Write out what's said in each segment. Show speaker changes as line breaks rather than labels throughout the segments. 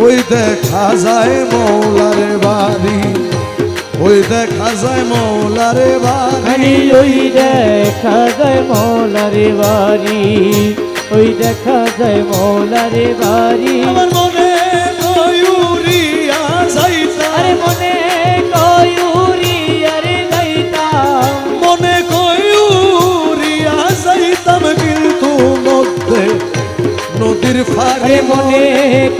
ওই দেখা যায় মৌলারে বাড়ি। ওই দেখা যায় মৌলারে বাড়ি।
ওই দেখা যায় মৌলারে বাড়ি। ওই দেখা যায় মৌলারে বাড়ি।
আমার মনে ফাঁকে
মনে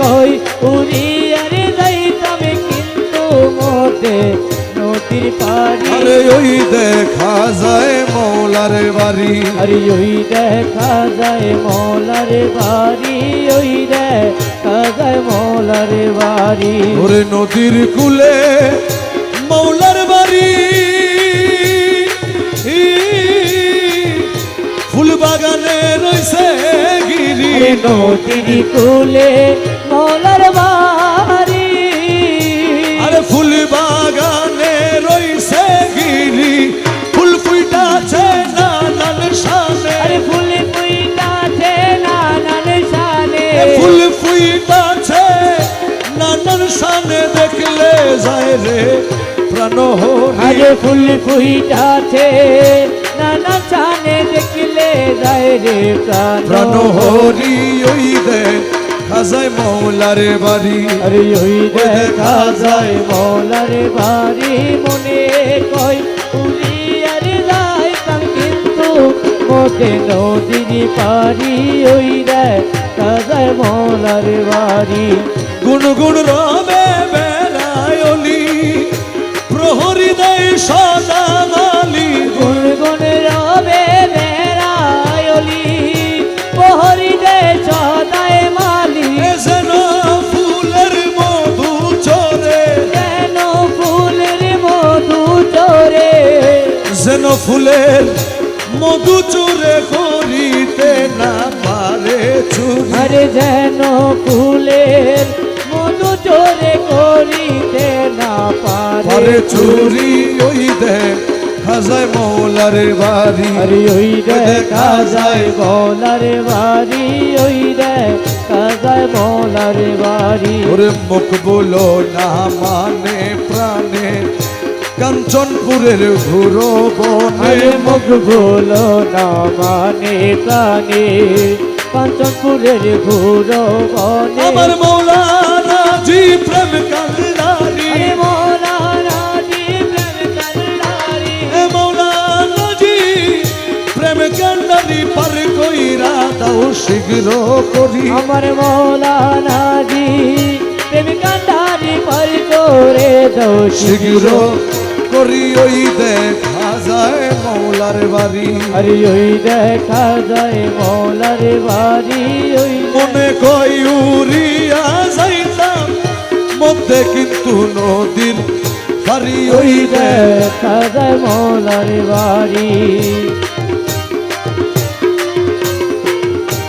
কই উরি আরে যাইতাম কিন্তু মধ্যে নদীর পাড়ি।
আরে ওই দেখা যায় মৌলার বাড়ি।
আরে ওই দেখা যায় মৌলার বাড়ি ওই দেখা যায় মৌলার বাড়ি।
ওরে নদীর কুলে
নদীর কুলে মৌলার বাড়ি।
আরে ফুল বাগানে রয়েছে গিরি। ফুল ফুইটাছে নানান শানে।
আরে ফুল ফুইটাছে নানান শানে।
ফুল ফুইটাছে নানান শানে দেখলে যায় রে প্রাণ
আরে ফুল ফুইটাছে নানান শানে দেখলে রে প্রাণ
হরি ওই দে খাজায় মৌলার বাড়ি।
আরে ওই দেখা যায় মৌলার বাড়ি মনে কই উড়ি আরে যাইতাম কিন্তু মোটে নদীর পারি ওই দেখা যায় মৌলার বাড়ি।
গুণ গুণ রবে বেড়ায় অলি প্রহরী দেয় সদা যেন ফুলের মধু চুরে করিতে না পারে চুরি।
যেন ফুলের মধু চোরে করিতে না
পারে চুরি। ওই দে খাজায় মৌলার বাড়ি।
আরে ওই দেখা যায় বলার বাড়ি। ওই দেখা যায় বলার বাড়ি।
ওরে মুখ বলো না মানে প্রাণে। কাঞ্চনপুরের ঘুরো বনে
মুখ ভুলো না মানে প্রাণে কাঞ্চনপুরের ঘুরো বনে
আমার মৌলানা জি প্রেম কান্দারি
আরে মৌলানা জি প্রেম কান্ডারি
এ মৌলানা জি প্রেম কান্দারি পার কইরা দাও শীঘ্র করি।
আমার মৌলানা জি প্রেম কান্ডারি পর করে
শীঘ্র করি ওই দেখা যায় মৌলার বাড়ি।
আরে ওই দেখা যায় মৌলার বাড়ি ওই
মনে কই উড়িয়া যাইতাম মধ্যে কিন্তু নদীর বাড়ি ওই
দেখা যায় মৌলার বাড়ি।